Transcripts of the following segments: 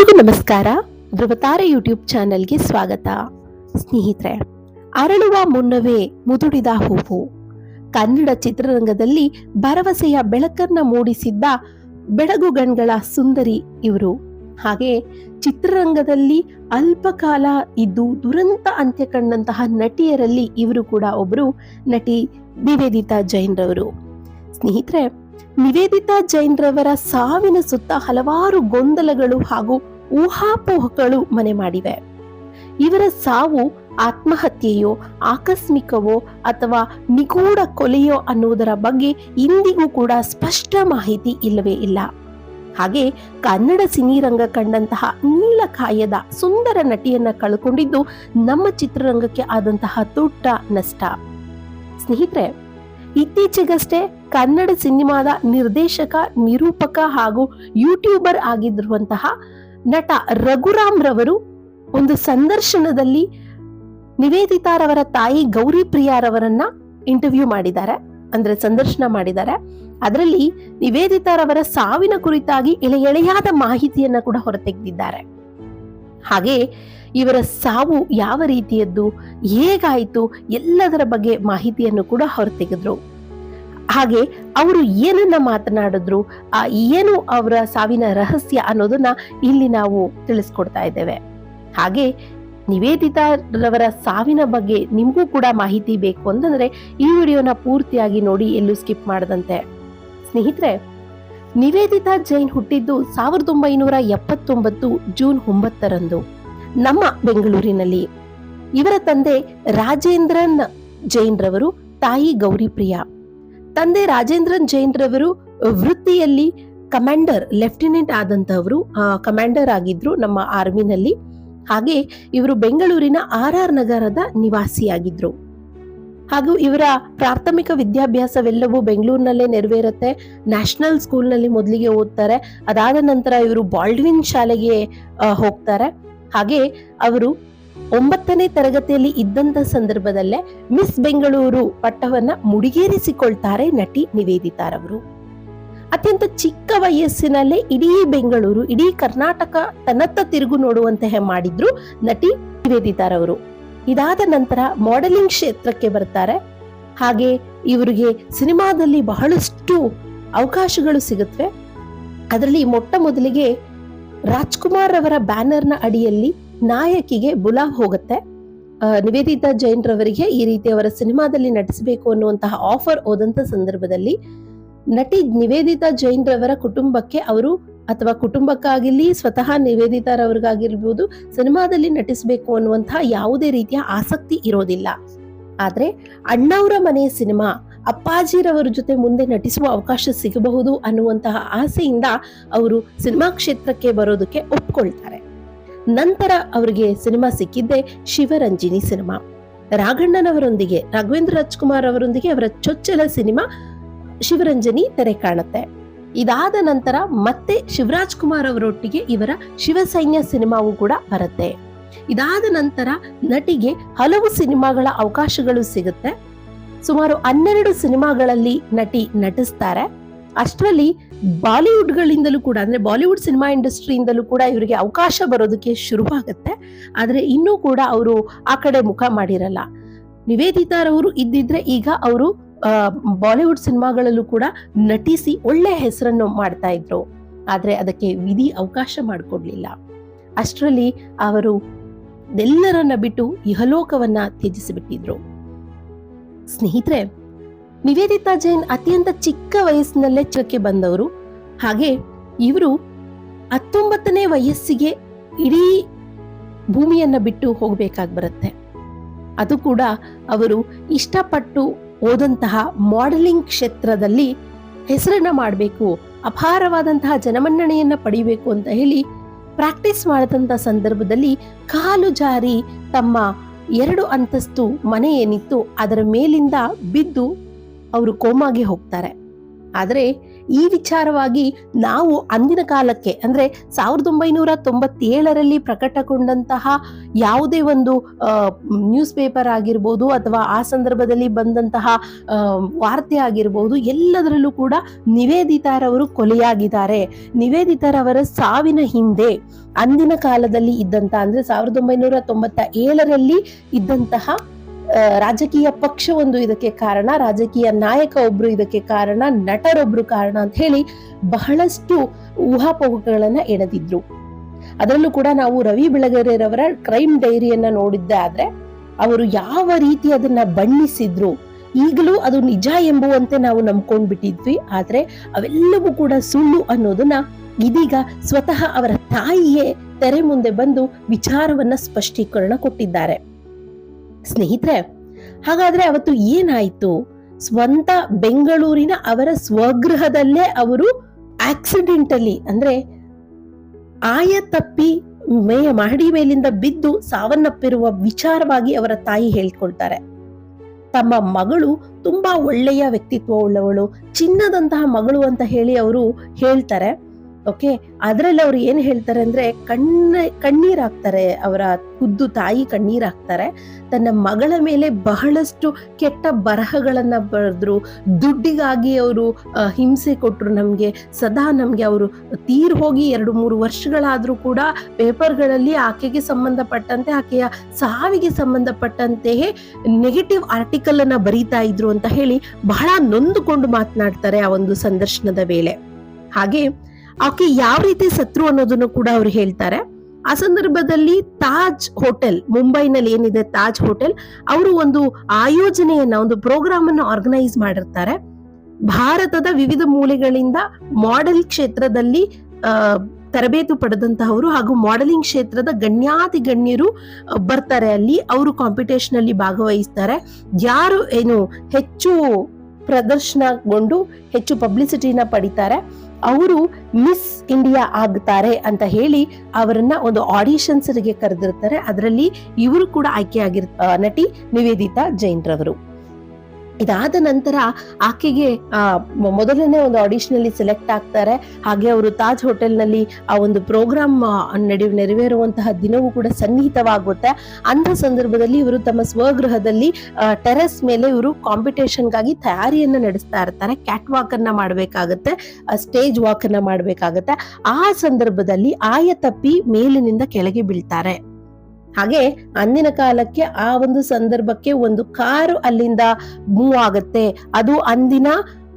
ಎಲ್ಲರಿಗೂ ನಮಸ್ಕಾರ. ಧ್ರುವತಾರೆ ಯೂಟ್ಯೂಬ್ ಚಾನೆಲ್ಗೆ ಸ್ವಾಗತ. ಸ್ನೇಹಿತರೆ, ಅರಳುವ ಮುನ್ನವೇ ಮುದುಡಿದ ಹೂವು. ಕನ್ನಡ ಚಿತ್ರರಂಗದಲ್ಲಿ ಭರವಸೆಯ ಬೆಳಕನ್ನ ಮೂಡಿಸಿದ್ದ ಬೆಳಗುಗಣ್ಗಳ ಸುಂದರಿ ಇವರು. ಹಾಗೆ ಚಿತ್ರರಂಗದಲ್ಲಿ ಅಲ್ಪಕಾಲ ಇದ್ದು ದುರಂತ ಅಂತ್ಯ ಕಂಡಂತಹ ನಟಿಯರಲ್ಲಿ ಇವರು ಕೂಡ ಒಬ್ಬರು ನಟಿ ನಿವೇದಿತಾ ಜೈನ್ರವರು. ಸ್ನೇಹಿತರೆ, ನಿವೇದಿತಾ ಜೈನ್ರವರ ಸಾವಿನ ಸುತ್ತ ಹಲವಾರು ಗೊಂದಲಗಳು ಹಾಗೂ ಊಹಾಪೋಹಗಳು ಮನೆ ಮಾಡಿವೆ. ಇವರ ಸಾವು ಆತ್ಮಹತ್ಯೆಯೋ, ಆಕಸ್ಮಿಕವೋ ಅಥವಾ ನಿಗೂಢ ಕೊಲೆಯೋ ಅನ್ನುವುದರ ಬಗ್ಗೆ ಇಂದಿಗೂ ಕೂಡ ಸ್ಪಷ್ಟ ಮಾಹಿತಿ ಇಲ್ಲವೇ ಇಲ್ಲ. ಹಾಗೆ ಕನ್ನಡ ಸಿನಿರಂಗ ಕಂಡಂತಹ ನೀಲಕಾಯದ ಸುಂದರ ನಟಿಯನ್ನ ಕಳ್ಕೊಂಡಿದ್ದು ನಮ್ಮ ಚಿತ್ರರಂಗಕ್ಕೆ ಆದಂತಹ ದೊಡ್ಡ ನಷ್ಟ. ಸ್ನೇಹಿತರೆ, ಇತ್ತೀಚೆಗಷ್ಟೇ ಕನ್ನಡ ಸಿನಿಮಾದ ನಿರ್ದೇಶಕ, ನಿರೂಪಕ ಹಾಗೂ ಯೂಟ್ಯೂಬರ್ ಆಗಿರುವಂತಹ ನಟ ರಘುರಾಮ್ ರವರು ಒಂದು ಸಂದರ್ಶನದಲ್ಲಿ ನಿವೇದಿತಾರವರ ತಾಯಿ ಗೌರಿ ಪ್ರಿಯಾರವರನ್ನ ಇಂಟರ್ವ್ಯೂ ಮಾಡಿದ್ದಾರೆ. ಅಂದ್ರೆ ಸಂದರ್ಶನ ಮಾಡಿದ್ದಾರೆ. ಅದರಲ್ಲಿ ನಿವೇದಿತಾರವರ ಸಾವಿನ ಕುರಿತಾಗಿ ಎಳೆ ಎಳೆಯಾದ ಮಾಹಿತಿಯನ್ನ ಕೂಡ ಹೊರತೆಗೆದಿದ್ದಾರೆ. ಹಾಗೆ ಇವರ ಸಾವು ಯಾವ ರೀತಿಯದ್ದು, ಹೇಗಾಯಿತು, ಎಲ್ಲದರ ಬಗ್ಗೆ ಮಾಹಿತಿಯನ್ನು ಕೂಡ ಹೊರತೆಗೆದ್ರು. ಹಾಗೆ ಅವರು ಏನನ್ನ ಮಾತನಾಡಿದ್ರು, ಆ ಏನು ಅವರ ಸಾವಿನ ರಹಸ್ಯ ಅನ್ನೋದನ್ನ ಇಲ್ಲಿ ನಾವು ತಿಳಿಸ್ಕೊಡ್ತಾ ಇದ್ದೇವೆ. ಹಾಗೆ ನಿವೇದಿತಾರವರ ಸಾವಿನ ಬಗ್ಗೆ ನಿಮಗೂ ಕೂಡ ಮಾಹಿತಿ ಬೇಕು ಅಂತಂದ್ರೆ ಈ ವಿಡಿಯೋನ ಪೂರ್ತಿಯಾಗಿ ನೋಡಿ ಎಲ್ಲೂ ಸ್ಕಿಪ್ ಮಾಡದಂತೆ. ಸ್ನೇಹಿತರೆ, ನಿವೇದಿತಾ ಜೈನ್ ಹುಟ್ಟಿದ್ದು ಸಾವಿರದ ಒಂಬೈನೂರ ಎಪ್ಪತ್ತೊಂಬತ್ತು ಜೂನ್ ಒಂಬತ್ತರಂದು ನಮ್ಮ ಬೆಂಗಳೂರಿನಲ್ಲಿ. ಇವರ ತಂದೆ ರಾಜೇಂದ್ರನ್ ಜೈನ್ ರವರು ತಾಯಿ ಗೌರಿಪ್ರಿಯ. ತಂದೆ ರಾಜೇಂದ್ರನ್ ಜೈನ್ ರವರು ವೃತ್ತಿಯಲ್ಲಿ ಕಮಾಂಡರ್, ಲೆಫ್ಟಿನೆಂಟ್ ಆದಂತವರು ಕಮಾಂಡರ್ ಆಗಿದ್ರು ನಮ್ಮ ಆರ್ಮಿನಲ್ಲಿ. ಹಾಗೆ ಇವರು ಬೆಂಗಳೂರಿನ ಆರ್ ಆರ್ ನಗರದ ನಿವಾಸಿಯಾಗಿದ್ರು. ಹಾಗೂ ಇವರ ಪ್ರಾಥಮಿಕ ವಿದ್ಯಾಭ್ಯಾಸವೆಲ್ಲವೂ ಬೆಂಗಳೂರಿನಲ್ಲೇ ನೆರವೇರುತ್ತೆ. ನ್ಯಾಷನಲ್ ಸ್ಕೂಲ್ನಲ್ಲಿ ಮೊದಲಿಗೆ ಓದ್ತಾರೆ. ಅದಾದ ನಂತರ ಇವರು ಬಾಲ್ಡ್ವಿನ್ ಶಾಲೆಗೆ ಹೋಗ್ತಾರೆ. ಹಾಗೆ ಅವರು ಒಂಬತ್ತನೇ ತರಗತಿಯಲ್ಲಿ ಇದ್ದಂತ ಸಂದರ್ಭದಲ್ಲೇ ಮಿಸ್ ಬೆಂಗಳೂರು ಪಟ್ಟವನ್ನ ಮುಡಿಗೇರಿಸಿಕೊಳ್ತಾರೆ ನಟಿ ನಿವೇದಿತಾರವರು ಅತ್ಯಂತ ಚಿಕ್ಕ ವಯಸ್ಸಿನಲ್ಲೇ ಇಡೀ ಬೆಂಗಳೂರು ಇಡೀ ಕರ್ನಾಟಕ ತನ್ನತ್ತ ತಿರುಗು ನೋಡುವಂತಹ ಮಾಡಿದ್ರು ನಟಿ ನಿವೇದಿತಾರವರು ಇದಾದ ನಂತರ ಮಾಡೆಲಿಂಗ್ ಕ್ಷೇತ್ರಕ್ಕೆ ಬರ್ತಾರೆ. ಹಾಗೆ ಇವರಿಗೆ ಸಿನಿಮಾದಲ್ಲಿ ಬಹಳಷ್ಟು ಅವಕಾಶಗಳು ಸಿಗುತ್ತವೆ. ಅದರಲ್ಲಿ ಮೊಟ್ಟ ಮೊದಲಿಗೆ ರಾಜ್ಕುಮಾರ್ ಅವರ ಬ್ಯಾನರ್ನ ಅಡಿಯಲ್ಲಿ ನಾಯಕಿಗೆ ಬುಲಾವ್ ಹೋಗುತ್ತೆ. ನಿವೇದಿತಾ ಜೈನ್ ರವರಿಗೆ ಈ ರೀತಿ ಅವರ ಸಿನಿಮಾದಲ್ಲಿ ನಟಿಸಬೇಕು ಅನ್ನುವಂತಹ ಆಫರ್ ಹೋದಂತ ಸಂದರ್ಭದಲ್ಲಿ ನಟಿ ನಿವೇದಿತಾ ಜೈನ್ ರವರ ಕುಟುಂಬಕ್ಕೆ ಅವರು ಅಥವಾ ಕುಟುಂಬಕ್ಕಾಗಿರ್ಲಿ ಸ್ವತಃ ನಿವೇದಿತಾರವ್ರಿಗಾಗಿರ್ಬೋದು ಸಿನಿಮಾದಲ್ಲಿ ನಟಿಸಬೇಕು ಅನ್ನುವಂತಹ ಯಾವುದೇ ರೀತಿಯ ಆಸಕ್ತಿ ಇರೋದಿಲ್ಲ. ಆದ್ರೆ ಅಣ್ಣವರ ಮನೆ ಸಿನಿಮಾ, ಅಪ್ಪಾಜಿರವರ ಜೊತೆ ಮುಂದೆ ನಟಿಸುವ ಅವಕಾಶ ಸಿಗಬಹುದು ಅನ್ನುವಂತಹ ಆಸೆಯಿಂದ ಅವರು ಸಿನಿಮಾ ಕ್ಷೇತ್ರಕ್ಕೆ ಬರೋದಕ್ಕೆ ಒಪ್ಕೊಳ್ತಾರೆ. ನಂತರ ಅವರಿಗೆ ಸಿನಿಮಾ ಸಿಕ್ಕಿದ್ದೆ ಶಿವರಂಜಿನಿ ಸಿನಿಮಾ. ರಾಘಣ್ಣನವರೊಂದಿಗೆ, ರಾಘವೇಂದ್ರ ರಾಜ್ಕುಮಾರ್ ಅವರೊಂದಿಗೆ ಅವರ ಚೊಚ್ಚಲ ಸಿನಿಮಾ ಶಿವರಂಜನಿ ತೆರೆ ಕಾಣುತ್ತೆ. ಇದಾದ ನಂತರ ಮತ್ತೆ ಶಿವರಾಜ್ ಕುಮಾರ್ ಅವರೊಟ್ಟಿಗೆ ಇವರ ಶಿವಸೈನ್ಯ ಸಿನಿಮಾವು ಕೂಡ ಬರುತ್ತೆ. ಇದಾದ ನಂತರ ನಟಿಗೆ ಹಲವು ಸಿನಿಮಾಗಳ ಅವಕಾಶಗಳು ಸಿಗುತ್ತೆ. ಸುಮಾರು ಹನ್ನೆರಡು ಸಿನಿಮಾಗಳಲ್ಲಿ ನಟಿ ನಟಿಸ್ತಾರೆ. ಅಷ್ಟರಲ್ಲಿ ಬಾಲಿವುಡ್ಗಳಿಂದಲೂ ಕೂಡ, ಅಂದರೆ ಬಾಲಿವುಡ್ ಸಿನಿಮಾ ಇಂಡಸ್ಟ್ರಿಯಿಂದಲೂ ಕೂಡ ಇವರಿಗೆ ಅವಕಾಶ ಬರೋದಕ್ಕೆ ಶುರುವಾಗುತ್ತೆ. ಆದರೆ ಇನ್ನೂ ಕೂಡ ಅವರು ಆ ಕಡೆ ಮುಖ ಮಾಡಿರಲ್ಲ. ನಿವೇದಿತಾರವರು ಇದ್ದಿದ್ರೆ ಈಗ ಅವರು ಬಾಲಿವುಡ್ ಸಿನಿಮಾಗಳಲ್ಲೂ ಕೂಡ ನಟಿಸಿ ಒಳ್ಳೆಯ ಹೆಸರನ್ನು ಮಾಡ್ತಾ ಇದ್ರು. ಆದರೆ ಅದಕ್ಕೆ ವಿಧಿ ಅವಕಾಶ ಮಾಡಿಕೊಡ್ಲಿಲ್ಲ. ಅಷ್ಟರಲ್ಲಿ ಅವರು ಎಲ್ಲರನ್ನ ಬಿಟ್ಟು ಇಹಲೋಕವನ್ನ ತ್ಯಜಿಸಿಬಿಟ್ಟಿದ್ರು. ಸ್ನೇಹಿತರೆ ನಿವೇದಿತಾ ಜೈನ್ ಅತ್ಯಂತ ಚಿಕ್ಕ ವಯಸ್ಸಿನಲ್ಲೇ ಚಿತ್ರಕ್ಕೆ ಬಂದವರು. ಹಾಗೆ ಇವರು ಹತ್ತೊಂಬತ್ತನೇ ವಯಸ್ಸಿಗೆ ಇಡೀ ಭೂಮಿಯನ್ನ ಬಿಟ್ಟು ಹೋಗ್ಬೇಕಾಗಿ ಬರುತ್ತೆ. ಅದು ಕೂಡ ಅವರು ಇಷ್ಟಪಟ್ಟು ಓದಂತಹ ಮಾಡೆಲಿಂಗ್ ಕ್ಷೇತ್ರದಲ್ಲಿ ಹೆಸರನ್ನ ಮಾಡಬೇಕು, ಅಪಾರವಾದಂತಹ ಜನಮನ್ನಣೆಯನ್ನ ಪಡಿಬೇಕು ಅಂತ ಹೇಳಿ ಪ್ರಾಕ್ಟೀಸ್ ಮಾಡಿದಂಥ ಸಂದರ್ಭದಲ್ಲಿ ಕಾಲು ಜಾರಿ ತಮ್ಮ ಎರಡು ಅಂತಸ್ತು ಮನೆ ಏನಿತ್ತು ಅದರ ಮೇಲಿಂದ ಬಿದ್ದು ಅವರು ಕೋಮಾಗೆ ಹೋಗ್ತಾರೆ. ಆದರೆ ಈ ವಿಚಾರವಾಗಿ ನಾವು ಅಂದಿನ ಕಾಲಕ್ಕೆ, ಅಂದ್ರೆ ಸಾವಿರದ ಒಂಬೈನೂರ ತೊಂಬತ್ತೇಳರಲ್ಲಿ ಪ್ರಕಟಗೊಂಡಂತಹ ಯಾವುದೇ ಒಂದು ನ್ಯೂಸ್ ಪೇಪರ್ ಆಗಿರ್ಬೋದು ಅಥವಾ ಆ ಸಂದರ್ಭದಲ್ಲಿ ಬಂದಂತಹ ವಾರ್ತೆ ಆಗಿರ್ಬೋದು, ಎಲ್ಲದರಲ್ಲೂ ಕೂಡ ನಿವೇದಿತಾರವರು ಕೊಲೆಯಾಗಿದ್ದಾರೆ. ನಿವೇದಿತಾರವರ ಸಾವಿನ ಹಿಂದೆ ಅಂದಿನ ಕಾಲದಲ್ಲಿ ಇದ್ದಂತ ಅಂದ್ರೆ ಸಾವಿರದ ಒಂಬೈನೂರ ತೊಂಬತ್ತ ಏಳರಲ್ಲಿ ಇದ್ದಂತಹ ರಾಜಕೀಯ ಪಕ್ಷ ಒಂದು ಇದಕ್ಕೆ ಕಾರಣ, ರಾಜಕೀಯ ನಾಯಕ ಒಬ್ರು ಇದಕ್ಕೆ ಕಾರಣ, ನಟರೊಬ್ರು ಕಾರಣ ಅಂತ ಹೇಳಿ ಬಹಳಷ್ಟು ಊಹಾಪೋಹಗಳನ್ನ ಎಳೆದಿದ್ರು ಅದರಲ್ಲೂ ಕೂಡ ನಾವು ರವಿ ಬೆಳಗೆರೆರವರ ಕ್ರೈಮ್ ಡೈರಿಯನ್ನ ನೋಡಿದ್ದೆ ಆದ್ರೆ ಅವರು ಯಾವ ರೀತಿ ಅದನ್ನ ಬಣ್ಣಿಸಿದ್ರು, ಈಗಲೂ ಅದು ನಿಜ ಎಂಬುವಂತೆ ನಾವು ನಂಬ್ಕೊಂಡ್ಬಿಟ್ಟಿದ್ವಿ, ಆದ್ರೆ ಅವೆಲ್ಲವೂ ಕೂಡ ಸುಳ್ಳು ಅನ್ನೋದನ್ನ ಇದೀಗ ಸ್ವತಃ ಅವರ ತಾಯಿಯೇ ತೆರೆ ಮುಂದೆ ಬಂದು ವಿಚಾರವನ್ನ ಸ್ಪಷ್ಟೀಕರಣ ಕೊಟ್ಟಿದ್ದಾರೆ. ಸ್ನೇಹಿತರೆ, ಹಾಗಾದ್ರೆ ಅವತ್ತು ಏನಾಯ್ತು? ಸ್ವಂತ ಬೆಂಗಳೂರಿನ ಅವರ ಸ್ವಗೃಹದಲ್ಲೇ ಅವರು ಆಕ್ಸಿಡೆಂಟಲಿ ಅಂದ್ರೆ ಆಯ ತಪ್ಪಿ ಮೇಯ, ಮಹಡಿ ಮೇಲಿಂದ ಬಿದ್ದು ಸಾವನ್ನಪ್ಪಿರುವ ವಿಚಾರವಾಗಿ ಅವರ ತಾಯಿ ಹೇಳ್ಕೊಳ್ತಾರೆ. ತಮ್ಮ ಮಗಳು ತುಂಬಾ ಒಳ್ಳೆಯ ವ್ಯಕ್ತಿತ್ವ ಉಳ್ಳವಳು ಚಿನ್ನದಂತಹ ಮಗಳು ಅಂತ ಹೇಳಿ ಅವರು ಹೇಳ್ತಾರೆ. ಓಕೆ ಅದ್ರಲ್ಲಿ ಅವ್ರು ಏನ್ ಹೇಳ್ತಾರೆ ಅಂದ್ರೆ ಕಣ್ಣ ಕಣ್ಣೀರಾಗ್ತಾರೆ ಅವರ ಖುದ್ದು ತಾಯಿ ಕಣ್ಣೀರಾಗ್ತಾರೆ ತನ್ನ ಮಗಳ ಮೇಲೆ ಬಹಳಷ್ಟು ಕೆಟ್ಟ ಬರಹಗಳನ್ನ ಬರೆದ್ರು. ದುಡ್ಡಿಗಾಗಿ ಅವರು ಹಿಂಸೆ ಕೊಟ್ರು ನಮ್ಗೆ. ಸದಾ ನಮ್ಗೆ ಅವರು ತೀರ್ ಹೋಗಿ ಎರಡು ಮೂರು ವರ್ಷಗಳಾದ್ರೂ ಕೂಡ ಪೇಪರ್ಗಳಲ್ಲಿ ಆಕೆಗೆ ಸಂಬಂಧಪಟ್ಟಂತೆ, ಆಕೆಯ ಸಾವಿಗೆ ಸಂಬಂಧಪಟ್ಟಂತೆಯೇ ನೆಗೆಟಿವ್ ಆರ್ಟಿಕಲ್ ಅನ್ನ ಬರೀತಾ ಇದ್ರು ಅಂತ ಹೇಳಿ ಬಹಳ ನೊಂದುಕೊಂಡು ಮಾತನಾಡ್ತಾರೆ ಆ ಒಂದು ಸಂದರ್ಶನದ ವೇಳೆ. ಹಾಗೆ ಆಕೆ ಯಾವ ರೀತಿ ಸತ್ರು ಅನ್ನೋದನ್ನು ಕೂಡ ಅವ್ರು ಹೇಳ್ತಾರೆ. ಆ ಸಂದರ್ಭದಲ್ಲಿ ತಾಜ್ ಹೋಟೆಲ್, ಮುಂಬೈನಲ್ಲಿ ಏನಿದೆ ತಾಜ್ ಹೋಟೆಲ್, ಅವರು ಒಂದು ಆಯೋಜನೆಯನ್ನ, ಒಂದು ಪ್ರೋಗ್ರಾಮ್ ಅನ್ನು ಆರ್ಗನೈಸ್ ಮಾಡಿರ್ತಾರೆ. ಭಾರತದ ವಿವಿಧ ಮೂಲೆಗಳಿಂದ ಮಾಡೆಲ್ ಕ್ಷೇತ್ರದಲ್ಲಿ ತರಬೇತಿ ಪಡೆದಂತಹವರು ಹಾಗೂ ಮಾಡೆಲಿಂಗ್ ಕ್ಷೇತ್ರದ ಗಣ್ಯಾತಿ ಗಣ್ಯರು ಬರ್ತಾರೆ ಅಲ್ಲಿ. ಅವರು ಕಾಂಪಿಟೇಷನ್ ಅಲ್ಲಿ ಭಾಗವಹಿಸ್ತಾರೆ. ಯಾರು ಏನು ಹೆಚ್ಚು ಪ್ರದರ್ಶನಗೊಂಡು ಹೆಚ್ಚು ಪಬ್ಲಿಸಿಟಿನ ಪಡಿತಾರೆ. ಅವರು ಮಿಸ್ ಇಂಡಿಯಾ ಆಗ್ತಾರೆ ಅಂತ ಹೇಳಿ ಅವರನ್ನ ಒಂದು ಆಡಿಷನ್ಸ್ ಕರೆದಿರ್ತಾರೆ. ಅದರಲ್ಲಿ ಇವರು ಕೂಡ ಆಯ್ಕೆ ಆಗಿರ್ ನಟಿ ನಿವೇದಿತಾ ಜೈನ್ ರವರು ಇದಾದ ನಂತರ ಆಕೆಗೆ, ಆ ಮೊದಲನೇ ಒಂದು ಆಡಿಷನ್ ಅಲ್ಲಿ ಸೆಲೆಕ್ಟ್ ಆಗ್ತಾರೆ. ಹಾಗೆ ಅವರು ತಾಜ್ ಹೋಟೆಲ್ನಲ್ಲಿ ಆ ಒಂದು ಪ್ರೋಗ್ರಾಮ್ ನಡೆ ನೆರವೇರುವಂತಹ ದಿನವೂ ಕೂಡ ಸನ್ನಿಹಿತವಾಗುತ್ತೆ. ಅಂತ ಸಂದರ್ಭದಲ್ಲಿ ಇವರು ತಮ್ಮ ಸ್ವಗೃಹದಲ್ಲಿ ಟೆರೆಸ್ ಮೇಲೆ ಇವರು ಕಾಂಪಿಟೇಷನ್ಗಾಗಿ ತಯಾರಿಯನ್ನ ನಡೆಸ್ತಾ ಇರ್ತಾರೆ. ಕ್ಯಾಟ್ ವಾಕ್ ಅನ್ನ ಮಾಡಬೇಕಾಗತ್ತೆ ಸ್ಟೇಜ್ ವಾಕ್ ಅನ್ನ ಮಾಡಬೇಕಾಗತ್ತೆ. ಆ ಸಂದರ್ಭದಲ್ಲಿ ಆಯ ತಪ್ಪಿ ಮೇಲಿನಿಂದ ಕೆಳಗೆ ಬೀಳ್ತಾರೆ. ಹಾಗೆ ಅಂದಿನ ಕಾಲಕ್ಕೆ ಆ ಒಂದು ಸಂದರ್ಭಕ್ಕೆ ಒಂದು ಕಾರು ಅಲ್ಲಿಂದ ಮೂವ್ ಆಗುತ್ತೆ. ಅದು ಅಂದಿನ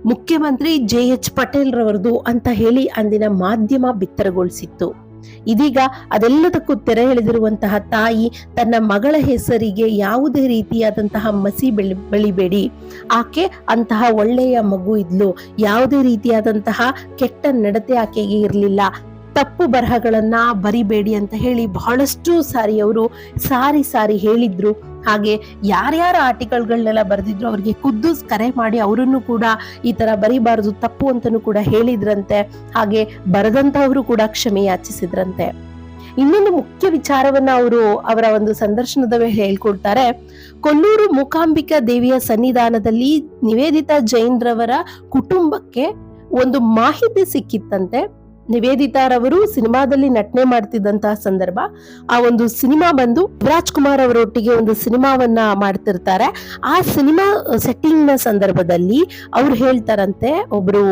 ಮುಖ್ಯಮಂತ್ರಿ ಜೆ ಎಚ್ ಪಟೇಲ್ ರವರದು ಅಂತ ಹೇಳಿ ಅಂದಿನ ಮಾಧ್ಯಮ ಬಿತ್ತರಗೊಳಿಸಿತ್ತು. ಇದೀಗ ಅದೆಲ್ಲದಕ್ಕೂ ತೆರೆ ಎಳೆದಿರುವಂತಹ ತಾಯಿ ತನ್ನ ಮಗಳ ಹೆಸರಿಗೆ ಯಾವುದೇ ರೀತಿಯಾದಂತಹ ಮಸಿ ಬೆಳಿ ಬೆಳಿಬೇಡಿ. ಆಕೆ ಅಂತಹ ಒಳ್ಳೆಯ ಮಗು ಇದ್ಲು. ಯಾವುದೇ ರೀತಿಯಾದಂತಹ ಕೆಟ್ಟ ನಡತೆ ಆಕೆಗೆ ಇರಲಿಲ್ಲ. ತಪ್ಪು ಬರಹಗಳನ್ನ ಬರಿಬೇಡಿ ಅಂತ ಹೇಳಿ ಬಹಳಷ್ಟು ಸಾರಿ ಅವರು ಸಾರಿ ಸಾರಿ ಹೇಳಿದ್ರು. ಹಾಗೆ ಯಾರ್ಯಾರ ಆರ್ಟಿಕಲ್ಗಳನ್ನೆಲ್ಲ ಬರೆದಿದ್ರು ಅವ್ರಿಗೆ ಖುದ್ದು ಕರೆ ಮಾಡಿ ಅವರನ್ನು ಕೂಡ ಈ ತರ ಬರಿಬಾರದು, ತಪ್ಪು ಅಂತಲೂ ಕೂಡ ಹೇಳಿದ್ರಂತೆ. ಹಾಗೆ ಬರೆದಂತವರು ಕೂಡ ಕ್ಷಮೆ ಯಾಚಿಸಿದ್ರಂತೆ. ಇನ್ನೊಂದು ಮುಖ್ಯ ವಿಚಾರವನ್ನ ಅವರು ಅವರ ಒಂದು ಸಂದರ್ಶನದ ವೇಳೆ ಹೇಳ್ಕೊಡ್ತಾರೆ. ಕೊಲ್ಲೂರು ಮೂಕಾಂಬಿಕಾ ದೇವಿಯ ಸನ್ನಿಧಾನದಲ್ಲಿ ನಿವೇದಿತಾ ಜೈನ್ರವರ ಕುಟುಂಬಕ್ಕೆ ಒಂದು ಮಾಹಿತಿ ಸಿಕ್ಕಿತ್ತಂತೆ. ನಿವೇದಿತಾರವರು ಸಿನಿಮಾದಲ್ಲಿ ನಟನೆ ಮಾಡ್ತಿದ್ದಂತಹ ಸಂದರ್ಭ, ಆ ಒಂದು ಸಿನಿಮಾ ಬಂದು ರಾಜ್ಕುಮಾರ್ ಅವರೊಟ್ಟಿಗೆ ಒಂದು ಸಿನಿಮಾವನ್ನ ಮಾಡ್ತಿರ್ತಾರೆ. ಆ ಸಿನಿಮಾ ಸೆಟ್ಟಿಂಗ್ನ ಸಂದರ್ಭದಲ್ಲಿ ಅವ್ರು ಹೇಳ್ತಾರಂತೆ, ಒಬ್ರು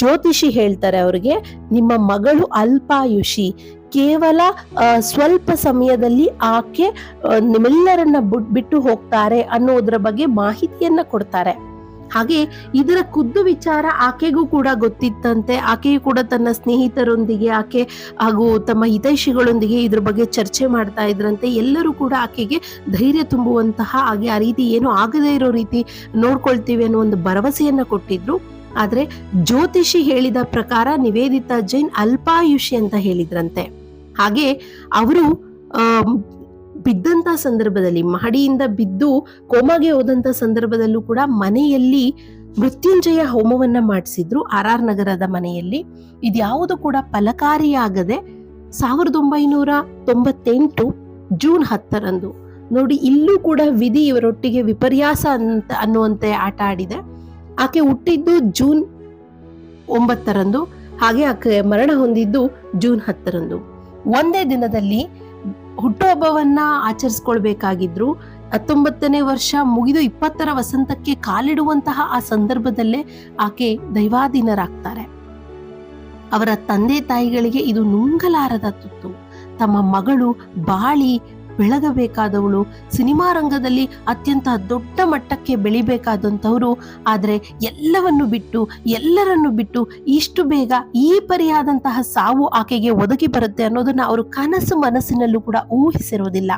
ಜ್ಯೋತಿಷಿ ಹೇಳ್ತಾರೆ ಅವ್ರಿಗೆ, ನಿಮ್ಮ ಮಗಳು ಅಲ್ಪಾಯುಷಿ, ಕೇವಲ ಸ್ವಲ್ಪ ಸಮಯದಲ್ಲಿ ಆಕೆ ನಿಮ್ಮೆಲ್ಲರನ್ನ ಬಿಟ್ಟು ಹೋಗ್ತಾರೆ ಅನ್ನೋದ್ರ ಬಗ್ಗೆ ಮಾಹಿತಿಯನ್ನ ಕೊಡ್ತಾರೆ. ಹಾಗೆ ಇದರ ಖುದ್ದು ವಿಚಾರ ಆಕೆಗೂ ಕೂಡ ಗೊತ್ತಿತ್ತಂತೆ. ಆಕೆಯು ಕೂಡ ತನ್ನ ಸ್ನೇಹಿತರೊಂದಿಗೆ ಆಕೆ ಹಾಗೂ ತಮ್ಮ ಹಿತೈಷಿಗಳೊಂದಿಗೆ ಇದ್ರ ಬಗ್ಗೆ ಚರ್ಚೆ ಮಾಡ್ತಾ ಇದ್ರಂತೆ. ಎಲ್ಲರೂ ಕೂಡ ಆಕೆಗೆ ಧೈರ್ಯ ತುಂಬುವಂತಹ ಹಾಗೆ ಆ ರೀತಿ ಏನು ಆಗದೇ ಇರೋ ರೀತಿ ನೋಡ್ಕೊಳ್ತೀವಿ ಅನ್ನೋ ಒಂದು ಭರವಸೆಯನ್ನ ಕೊಟ್ಟಿದ್ರು. ಆದ್ರೆ ಜ್ಯೋತಿಷಿ ಹೇಳಿದ ಪ್ರಕಾರ ನಿವೇದಿತಾ ಜೈನ್ ಅಲ್ಪಾಯುಷಿ ಅಂತ ಹೇಳಿದ್ರಂತೆ. ಹಾಗೆ ಅವರು ಬಿದ್ದಂತ ಸಂದರ್ಭದಲ್ಲಿ, ಮಹಡಿಯಿಂದ ಬಿದ್ದು ಕೋಮಾಗೆ ಹೋದಂತ ಸಂದರ್ಭದಲ್ಲೂ ಕೂಡ ಮನೆಯಲ್ಲಿ ಮೃತ್ಯುಂಜಯ ಹೋಮವನ್ನ ಮಾಡಿಸಿದ್ರು ಆರ್ ಆರ್ ನಗರದ ಮನೆಯಲ್ಲಿ. ಇದ್ಯಾವುದು ಕೂಡ ಫಲಕಾರಿಯಾಗದೆ ಸಾವಿರದ ಒಂಬೈನೂರ ತೊಂಬತ್ತೆಂಟು ಜೂನ್ ಹತ್ತರಂದು. ನೋಡಿ, ಇಲ್ಲೂ ಕೂಡ ವಿಧಿ ಇವರೊಟ್ಟಿಗೆ ವಿಪರ್ಯಾಸ ಅಂತ ಅನ್ನುವಂತೆ ಆಟ ಆಡಿದೆ. ಆಕೆ ಹುಟ್ಟಿದ್ದು ಜೂನ್ ಒಂಬತ್ತರಂದು, ಹಾಗೆ ಆಕೆ ಮರಣ ಹೊಂದಿದ್ದು ಜೂನ್ ಹತ್ತರಂದು. ಒಂದೇ ದಿನದಲ್ಲಿ ಹುಟ್ಟುಹಬ್ಬವನ್ನ ಆಚರಿಸ್ಕೊಳ್ಬೇಕಾಗಿದ್ರು. ಹತ್ತೊಂಬತ್ತನೇ ವರ್ಷ ಮುಗಿದು ಇಪ್ಪತ್ತರ ವಸಂತಕ್ಕೆ ಕಾಲಿಡುವಂತಹ ಆ ಸಂದರ್ಭದಲ್ಲೇ ಆಕೆ ದೈವಾಧೀನರಾಗ್ತಾರೆ. ಅವರ ತಂದೆ ತಾಯಿಗಳಿಗೆ ಇದು ನುಂಗಲಾರದ ತುತ್ತು. ತಮ್ಮ ಮಗಳು ಬಾಳಿ ಬೆಳಗಬೇಕಾದವಳು. ಸಿನಿಮಾ ರಂಗದಲ್ಲಿ ಅತ್ಯಂತ ದೊಡ್ಡ ಮಟ್ಟಕ್ಕೆ ಬೆಳಿಬೇಕಾದಂಥವರು. ಆದರೆ ಎಲ್ಲವನ್ನು ಬಿಟ್ಟು, ಎಲ್ಲರನ್ನು ಬಿಟ್ಟು ಇಷ್ಟು ಬೇಗ ಈ ಪರಿಯಾದಂತಹ ಸಾವು ಆಕೆಗೆ ಒದಗಿ ಬರುತ್ತೆ ಅನ್ನೋದನ್ನ ಅವರು ಕನಸು ಮನಸ್ಸಿನಲ್ಲೂ ಕೂಡ ಊಹಿಸಿರೋದಿಲ್ಲ.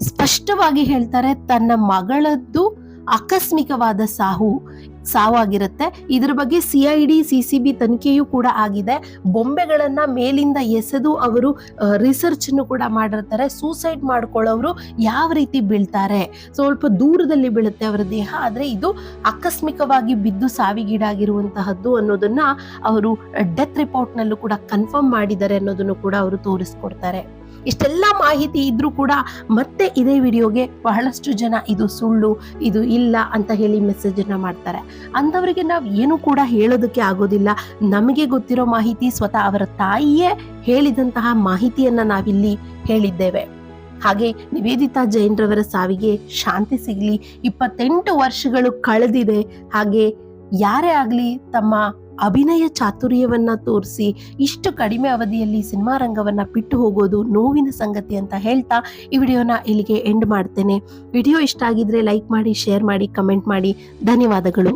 ಸ್ಪಷ್ಟವಾಗಿ ಹೇಳ್ತಾರೆ, ತನ್ನ ಮಗಳದ್ದು ಆಕಸ್ಮಿಕವಾದ ಸಾವು. ಸಾವಾಗಿರುತ್ತೆ. ಇದ್ರ ಬಗ್ಗೆ ಸಿಐಡಿ ಸಿಸಿಬಿ ತನಿಖೆಯೂ ಕೂಡ ಆಗಿದೆ. ಬೊಂಬೆಗಳನ್ನ ಮೇಲಿಂದ ಎಸೆದು ಅವರು ರಿಸರ್ಚ್ ಕೂಡ ಮಾಡಿರ್ತಾರೆ. ಸೂಸೈಡ್ ಮಾಡ್ಕೊಳ್ಳೋರು ಯಾವ ರೀತಿ ಬೀಳ್ತಾರೆ? ಸ್ವಲ್ಪ ದೂರದಲ್ಲಿ ಬೀಳುತ್ತೆ ಅವರ ದೇಹ. ಆದ್ರೆ ಇದು ಆಕಸ್ಮಿಕವಾಗಿ ಬಿದ್ದು ಸಾವಿಗೀಡಾಗಿರುವಂತಹದ್ದು ಅನ್ನೋದನ್ನ ಅವರು ಡೆತ್ ರಿಪೋರ್ಟ್ ನಲ್ಲೂ ಕೂಡ ಕನ್ಫರ್ಮ್ ಮಾಡಿದ್ದಾರೆ ಅನ್ನೋದನ್ನು ಕೂಡ ಅವರು ತೋರಿಸ್ಕೊಡ್ತಾರೆ. ಇಷ್ಟೆಲ್ಲ ಮಾಹಿತಿ ಇದ್ರೂ ಕೂಡ ಮತ್ತೆ ಇದೇ ವಿಡಿಯೋಗೆ ಬಹಳಷ್ಟು ಜನ ಇದು ಸುಳ್ಳು, ಇದು ಇಲ್ಲ ಅಂತ ಹೇಳಿ ಮೆಸೇಜ್ ಅನ್ನ ಮಾಡ್ತಾರೆ. ಅಂಥವರಿಗೆ ನಾವು ಏನು ಕೂಡ ಹೇಳೋದಕ್ಕೆ ಆಗೋದಿಲ್ಲ. ನಮಗೆ ಗೊತ್ತಿರೋ ಮಾಹಿತಿ ಸ್ವತಃ ಅವರ ತಾಯಿಯೇ ಹೇಳಿದಂತಹ ಮಾಹಿತಿಯನ್ನ ನಾವಿಲ್ಲಿ ಹೇಳಿದ್ದೇವೆ. ಹಾಗೆ ನಿವೇದಿತಾ ಜೈನ್ರವರ ಸಾವಿಗೆ ಶಾಂತಿ ಸಿಗಲಿ. ಇಪ್ಪತ್ತೆಂಟು ವರ್ಷಗಳು ಕಳೆದಿದೆ. ಹಾಗೆ ಯಾರೇ ಆಗಲಿ ತಮ್ಮ ಅಭಿನಯ ಚಾತುರ್ಯವನ್ನ ತೋರಿಸಿ ಇಷ್ಟು ಕಡಿಮೆ ಅವಧಿಯಲ್ಲಿ ಸಿನಿಮಾ ರಂಗವನ್ನ ಬಿಟ್ಟು ಹೋಗೋದು ನೋವಿನ ಸಂಗತಿ ಅಂತ ಹೇಳ್ತಾ ಈ ವಿಡಿಯೋನ ಇಲ್ಲಿಗೆ ಎಂಡ್ ಮಾಡ್ತೇನೆ. ವಿಡಿಯೋ ಇಷ್ಟ ಆಗಿದ್ರೆ ಲೈಕ್ ಮಾಡಿ ಶೇರ್ ಮಾಡಿ ಕಮೆಂಟ್ ಮಾಡಿ. ಧನ್ಯವಾದಗಳು.